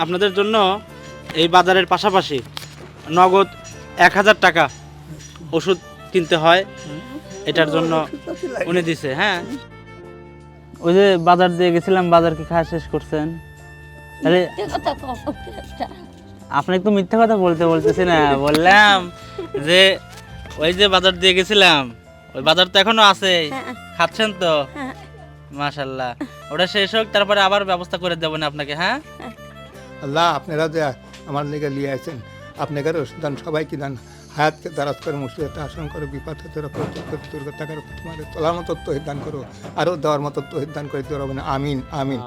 আপনাদের জন্য এই বাজারের পাশাপাশি নগদ এক হাজার টাকা ওষুধ কিনতে হয়। এটার জন্য উনি দিছে হ্যাঁ। ওই যে বাজার দিয়ে গেছিলাম বাজার কি খাওয়া শেষ করছেন? একটা। আপনি তো মিথ্যা কথা বলতে বলতেছি না বললাম যে ওই যে বাজার দিয়ে গেছিলাম ওই বাজার তো এখনও আছে। খাচ্ছেন তো? হ্যাঁ। মাশাল্লাহ। ওটা শেষ হোক তারপরে আবার ব্যবস্থা করে দেবো না আপনাকে হ্যাঁ। আল্লাহ, আপনারা যে আমার লিগে লিয়ে আছেন আপনাদের দান সবাইকে দান। হায়াতকে দারাজ করে মুসলিয়াতে আসন করে বিপদ হতে রক্ষা তোমার তোলার মতো তহিদ দান করো আরও দেওয়ার মতো তহিদ দান করে, দিতে আমিন। আমিন।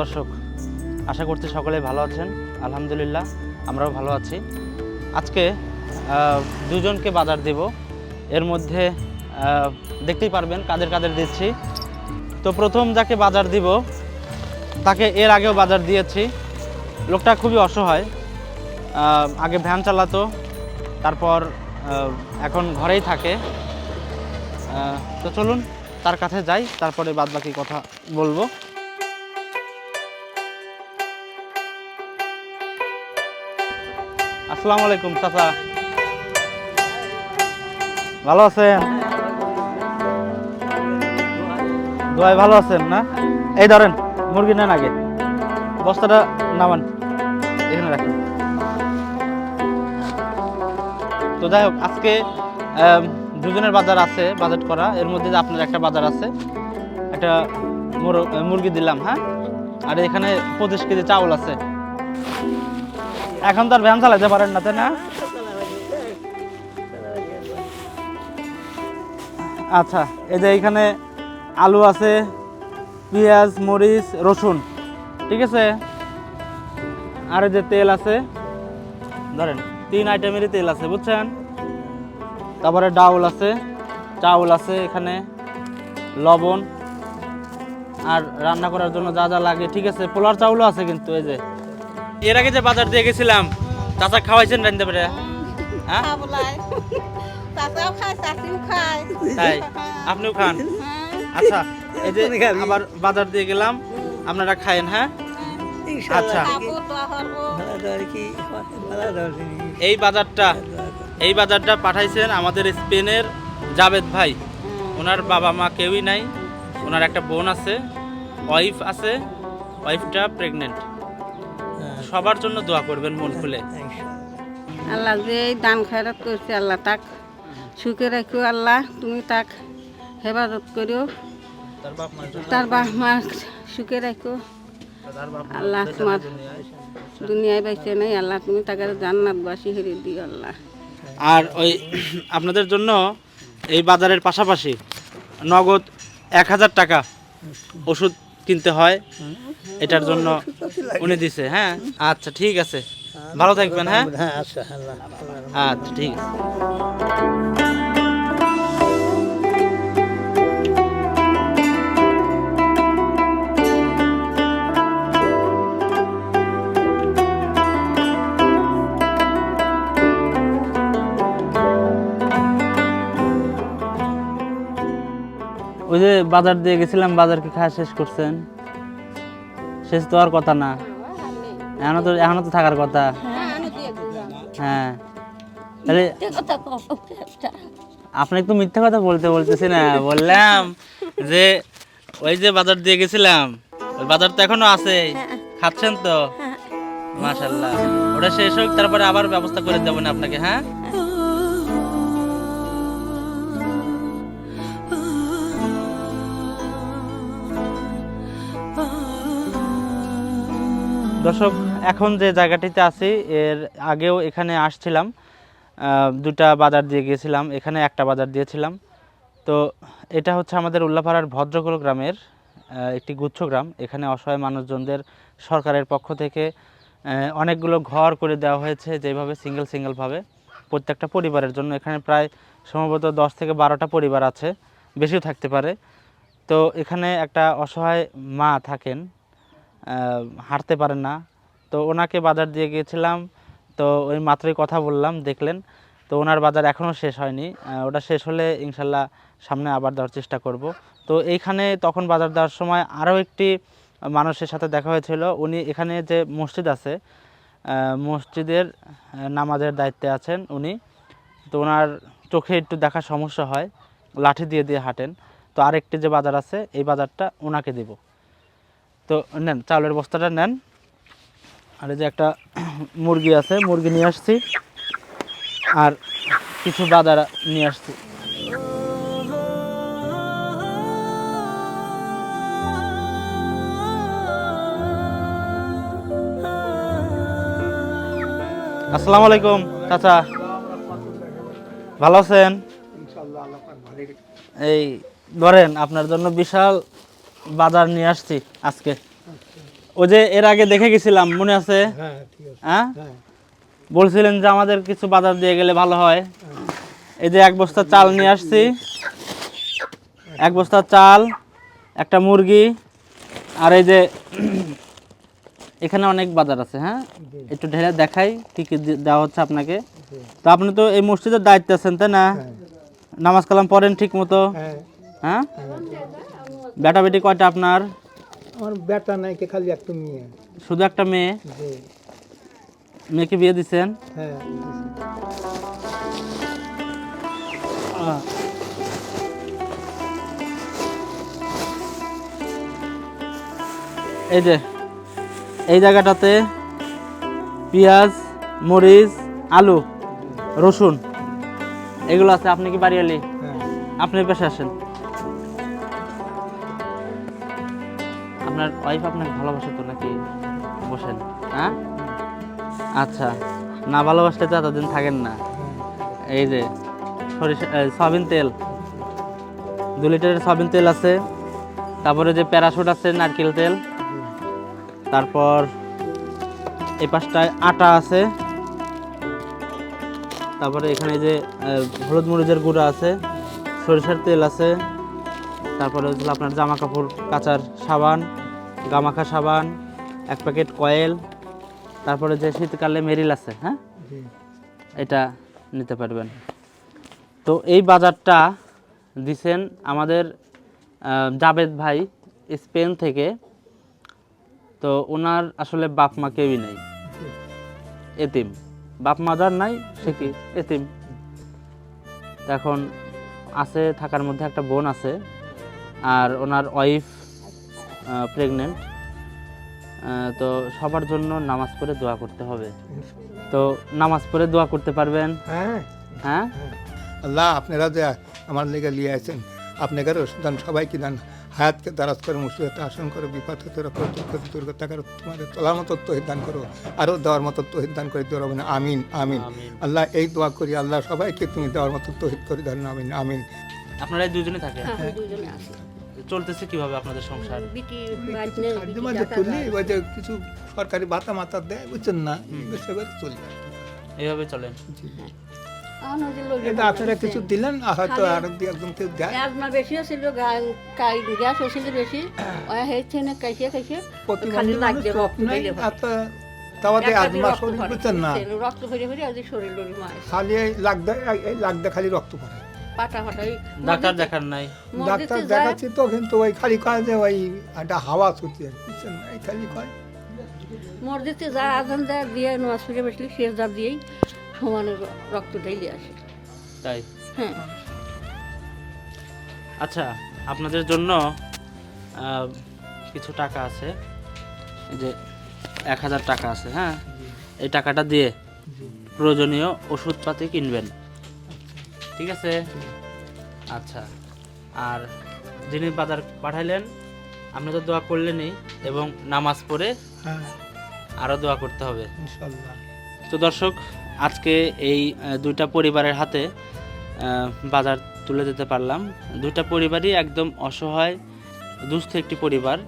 দর্শক, আশা করছি সকলে ভালো আছেন। আলহামদুলিল্লাহ, আমরাও ভালো আছি। আজকে দুজনকে বাজার দেব। এর মধ্যে দেখতেই পারবেন কাদের কাদের দিচ্ছি। তো প্রথম যাকে বাজার দিব, তাকে এর আগেও বাজার দিয়েছি। লোকটা খুবই অসহায়। আগে ভ্যান চালাতো, তারপর এখন ঘরেই থাকে। তো চলুন, তার কাছে যাই, তারপরে বাদ বাকি কথা বলব। আসসালামু আলাইকুম, চাচা। ভালো আছেন? দোয়াই ভালো আছেন, না? এই ধরেন, মুরগি নেন আগে। বস্তাটা নামান। এখানে রাখেন। তো যাই হোক, আজকে দুজনের বাজার আছে, বাজেট করা। এর মধ্যে আপনার একটা বাজার আছে, একটা মুরগি দিলাম হ্যাঁ? আর এখানে পঁচিশ কেজি চাউল আছে। এখন তো আর ভ্যান চালাতে পারেন না, তাই না? আচ্ছা এই যে এখানে আলু আছে, পেঁয়াজ, মরিচ, রসুন, ঠিক আছে? আর যে তেল আছে, ধরেন, তিন আইটেমেরই তেল আছে, বুঝছেন? তারপরে ডাউল আছে, চাউল আছে এখানে, লবণ, আর রান্না করার জন্য যা যা লাগে, ঠিক আছে? পোলার চাউলও আছে কিন্তু, এই যে। এর আগে যে বাজার দিয়ে গেছিলাম চাচা খাওয়াইছেন রান্ধতে পারে হ্যাঁ? চাচাও খায়, চাচিও খায়। তাই? আপনিও খান? আচ্ছা এই যে আবার বাজার দিয়ে গেলাম আপনারা খায়েন হ্যাঁ? আচ্ছা। এই বাজারটা এই বাজারটা পাঠাইছেন আমাদের স্পেনের জাবেদ ভাই। ওনার বাবা মা কেউই নাই ওনার একটা বোন আছে ওয়াইফ আছে ওয়াইফটা প্রেগনেন্ট সবার জন্য দোয়া করবেন মন খুলে। আল্লাহ যে এই দান খয়রাত করছে আল্লাহ তাক। সুখে রাখো আল্লাহ তুমি তাক হেফাজত করিও। তার বাপ মা সুখে রাখো। তার বাপ মা আল্লাহ তোমার দুনিয়ায়। দুনিয়ায় বাইছে নাই আল্লাহ তুমি তাকে জান্নাতবাসী হেরে দিও আল্লাহ। আর ওই আপনাদের জন্য এই বাজারের পাশাপাশি নগদ এক হাজার টাকা ওষুধ কিনতে হয়। এটার জন্য উনি দিছে হ্যাঁ? আচ্ছা ঠিক আছে। ভালো থাকবেন হ্যাঁ? হ্যাঁ আচ্ছা আচ্ছা ঠিক আছে। ওই যে বাজার দিয়ে গেছিলাম বাজার কি খাওয়া শেষ করছেন? শেষ তো আর কথা না। এখনও তো এখনও তো থাকার কথা। হ্যাঁ। তাহলে আপনি একটু মিথ্যা কথা বলতে বলতেছি না বললাম যে ওই যে বাজার দিয়ে গেছিলাম, ওই বাজার তো এখনও আছে। খাচ্ছেন তো? মাশাল্লাহ ওটা শেষ হোক, তারপরে আবার ব্যবস্থা করে দেবো না আপনাকে হ্যাঁ? দর্শক, এখন যে জায়গাটিতে আছি, এর আগেও এখানে আসছিলাম। দুটা বাজার দিয়ে গিয়েছিলাম, এখানে একটা বাজার দিয়েছিলাম। তো এটা হচ্ছে আমাদের উল্লাপাড়ার ভদ্রকুল গ্রামের একটি গুচ্ছ গ্রাম। এখানে অসহায় মানুষজনদের সরকারের পক্ষ থেকে অনেকগুলো ঘর করে দেওয়া হয়েছে, যেভাবে সিঙ্গেল সিঙ্গেলভাবে প্রত্যেকটা পরিবারের জন্য এখানে প্রায় সম্ভবত দশ থেকে বারোটা পরিবার আছে, বেশিও থাকতে পারে। তো এখানে একটা অসহায় মা থাকেন হাঁটতে পারেন না। তো ওনাকে বাজার দিয়ে গিয়েছিলাম, তো ওই মাত্রই কথা বললাম, দেখলেন। তো ওনার বাজার এখনও শেষ হয়নি। ওটা শেষ হলে ইনশাল্লাহ সামনে আবার দেওয়ার চেষ্টা করব। তো এইখানে তখন বাজার দেওয়ার সময় আরও একটি মানুষের সাথে দেখা হয়েছিল। উনি এখানে যে মসজিদ আছে মসজিদের নামাজের দায়িত্বে আছেন উনি। তো ওনার চোখে একটু দেখার সমস্যা হয়, লাঠি দিয়ে দিয়ে হাঁটেন। তো আরেকটি যে বাজার আছে, এই বাজারটা ওনাকে দেব। তো নেন চাউলের বস্তাটা নেন। আর এই যে একটা মুরগি আছে মুরগি নিয়ে আসছি। আর কিছু বাজার নিয়ে আসছি। আসসালামু আলাইকুম চাচা। ভালো আছেন? এই ধরেন আপনার জন্য বিশাল বাজার নিয়ে আসছি আজকে। ওই যে এর আগে দেখে গেছিলাম মনে আছে? হ্যাঁ হ্যাঁ? হ্যাঁ। বলছিলেন যে আমাদের কিছু বাজার দিয়ে গেলে ভালো হয়। এই যে এক বস্তা চাল নিয়ে আসছি। এক বস্তা চাল একটা মুরগি আর এই যে এখানে অনেক বাজার আছে হ্যাঁ? একটু ঢেলে দেখাই কি কি দেওয়া হচ্ছে আপনাকে। তো আপনি তো এই মসজিদের দায়িত্বে আছেন তাই না? হ্যাঁ। নামাজ কালাম পড়েন ঠিক মতো হ্যাঁ। বেটা বেটি কয়টা আপনার? আমার বেটা নাই কে খালি একটা মেয়ে। শুধু একটা মেয়ে? জি। মেয়েকে বিয়ে দিচ্ছেন হ্যাঁ। এই যে এই জায়গাটাতে পেঁয়াজ মরিচ আলু রসুন এগুলো আছে। আপনি কি বাড়ি এলি হ্যাঁ। আপনি পেশে আসেন। আপনার ওয়াইফ আপনাকে ভালোবাসে তো নাকি? বসেন। হ্যাঁ? আচ্ছা। না ভালোবাসলে তো এতদিন থাকেন না। এই যে, সরিষা সয়াবিন তেল। দু লিটারের সয়াবিন তেল আছে। তারপরে যে প্যারাশুট আছে, নারকেল তেল। তারপর এই পাশটায় আটা আছে। তারপরে এখানে যে হলুদ মরিচের গুঁড়া আছে, সরিষার তেল আছে। তারপরে হচ্ছে আপনার জামা কাপড় কাচার সাবান। গামাখা সাবান এক প্যাকেট কয়েল তারপরে যে শীতকালে মেরিল আছে হ্যাঁ? এটা নিতে পারবেন। তো এই বাজারটা দিছেন আমাদের জাবেদ ভাই স্পেন থেকে। তো ওনার আসলে বাপ মা কেউই নেই। এতিম। বাপ মা যার নাই সে কি? এতিম। এখন আছে থাকার মধ্যে একটা বোন আছে আর ওনার ওয়াইফ প্রেগনেন্ট তো সবার জন্য নামাজ পড়ে দোয়া করতে হবে। তো নামাজ পড়ে দোয়া করতে পারবেন? হ্যাঁ। হ্যাঁ? আল্লাহ আপনারা যে আমার লেগে নিয়ে আছেন আপনাদের দান সবাইকে দান। হায়াতকে দারাজ করে মুসিবত আসন করো বিপদ হতে রক্ষো দুর্গতি দুর্গতা করো তোমাদের তোলার মতো তহিদ দান করো আরও দেওয়ার মতো তহিদ দান করে দেওয়ার হবে না আমিন আমিন। আল্লাহ এই দোয়া করি আল্লাহ সবাইকে তুমি দেওয়ার মতো তহিদ করে ধরেন আমিন আমিন। আপনারা দুজনে থাকে চলতেছে কীভাবে আপনাদের সংসার? মাঝে কিছু সরকারি ভাতা মাতা দেয় বুঝছেন না? সেভাবে চলি এইভাবে চলেন এটা আপনারা কিছু দিলেন? হয়তো আর দু কেউ দেয়? আজমা বেশি ছিল গ্যাস হয়েছিল বেশি। ওই হয়েছে না কাইছে কাইছে প্রতিবন্ধী মানুষ চোখ নাই তাওয়াতে আজমা শরীর বুঝছেন না? রক্ত আজ শরীর খালি এই লাগদা লাগদা খালি রক্ত পড়ে। ডাক্তার দেখার নাই। ডাক্তার দেখাচ্ছি তো কিন্তু ওই খালি কয় যে ওই একটা হাওয়া ছুটছে। বুঝছেন? না এই খালি কয়। মসজিদে যা আজান দেয় দিয়ে নামাজ পড়ে বসলে শেষ দাব দিয়েই সমানে আসে। তাই? হ্যাঁ। আচ্ছা আপনাদের জন্য কিছু টাকা আছে। যে এক হাজার টাকা আছে হ্যাঁ? এই টাকাটা দিয়ে প্রয়োজনীয় ওষুধপাতি কিনবেন। ঠিক আছে? আচ্ছা। আর যিনি বাজার পাঠাইলেন আপনি তো দোয়া করলেনই এবং নামাজ পড়ে হ্যাঁ। আরও দোয়া করতে হবে। তো দর্শক আজকে এই দুইটা পরিবারের হাতে বাজার তুলে দিতে পারলাম। দুইটা পরিবারই একদম অসহায় দুস্থ একটি পরিবার।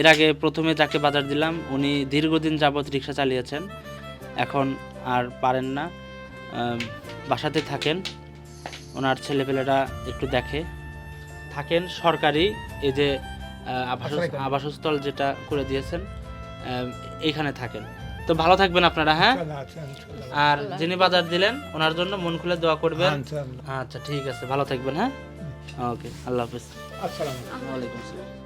এর আগে প্রথমে যাকে বাজার দিলাম উনি দীর্ঘদিন যাবৎ রিক্সা চালিয়েছেন। এখন আর পারেন না। বাসাতে থাকেন। ওনার ছেলেপেলেরা একটু দেখে। থাকেন সরকারি এই যে আবাস আবাসস্থল যেটা করে দিয়েছেন এইখানে থাকেন। তো ভালো থাকবেন আপনারা হ্যাঁ? ইনশাল্লাহ। আর যিনি বাজার দিলেন ওনার জন্য মন খুলে দোয়া করবেন। আচ্ছা ঠিক আছে ভালো থাকবেন হ্যাঁ? ওকে আল্লাহ হাফিজ। আসসালামু আলাইকুম।